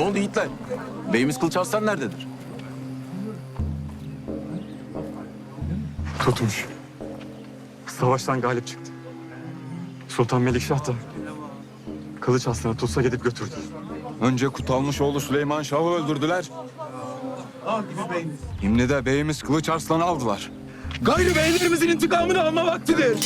oldu Yiğitler? Beyimiz Kılıç Arslan nerededir? Tutmuş. Savaştan galip çıktı. Sultan Melikşah da Kılıç Aslan'ı tutsa gidip götürdü. Önce Kutalmış oğlu Süleyman Şah'ı öldürdüler. Şimdi de beyimiz Kılıç Arslan'ı aldılar. Gayrı beylerimizin intikamını alma vaktidir.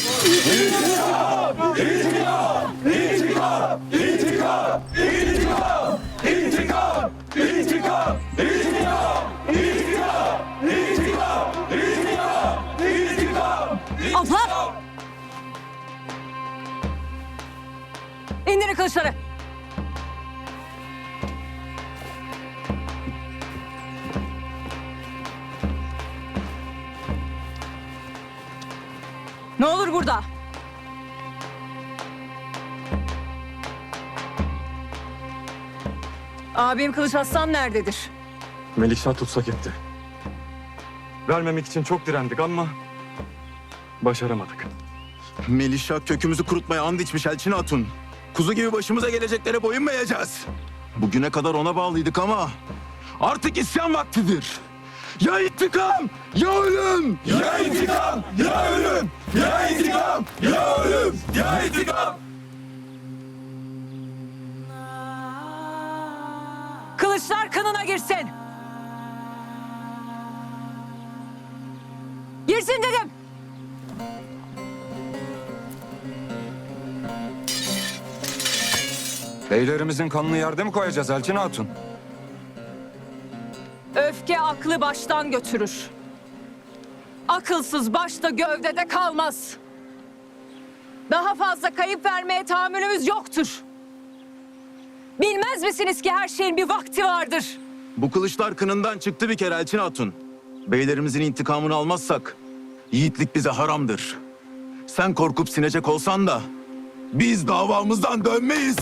İndirin kılıçları. Ne olur burada? Abim Kılıç Aslan nerededir? Melikşah tutsak etti. Vermemek için çok direndik ama başaramadık. Melişah kökümüzü kurutmaya and içmiş Elçin Hatun. Kuzu gibi başımıza geleceklere boyun mu eğeceğiz? Bugüne kadar ona bağlıydık ama artık isyan vaktidir. Ya intikam ya ölüm. Ya intikam ya ölüm. Ya intikam ya ölüm. Ya intikam. Kılıçlar kanına girsin. Girsin dedim. Beylerimizin kanını yerde mi koyacağız Elçin Hatun? Öfke aklı baştan götürür. Akılsız başta gövdede kalmaz. Daha fazla kayıp vermeye tahammülümüz yoktur. Bilmez misiniz ki her şeyin bir vakti vardır. Bu kılıçlar kınından çıktı bir kere Elçin Hatun. Beylerimizin intikamını almazsak yiğitlik bize haramdır. Sen korkup sinecek olsan da biz davamızdan dönmeyiz.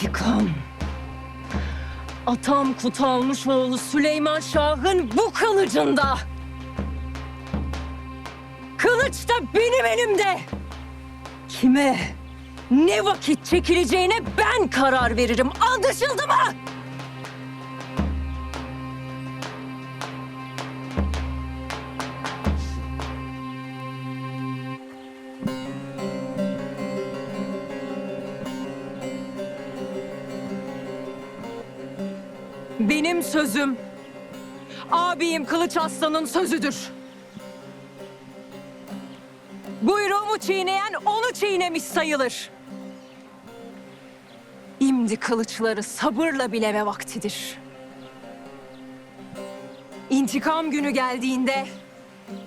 İntikam. Atam Kutalmış oğlu Süleyman Şah'ın bu kılıcında. Kılıç da benim elimde. Kime, ne vakit çekileceğine ben karar veririm. Anlaşıldı mı? Benim sözüm, abim Kılıç Aslan'ın sözüdür. Buyruğumu çiğneyen onu çiğnemiş sayılır. İmdi kılıçları sabırla bileme vaktidir. İntikam günü geldiğinde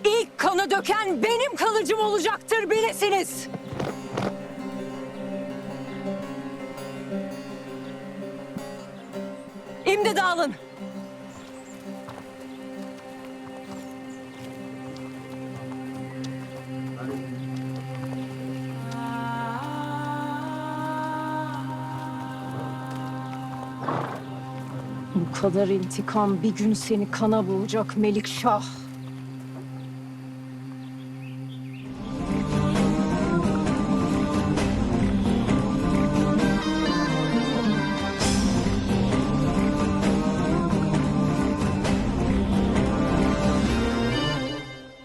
ilk kanı döken benim kılıcım olacaktır bilesiniz. İmdi dağılın. Bu kadar intikam bir gün seni kana boğacak Melikşah.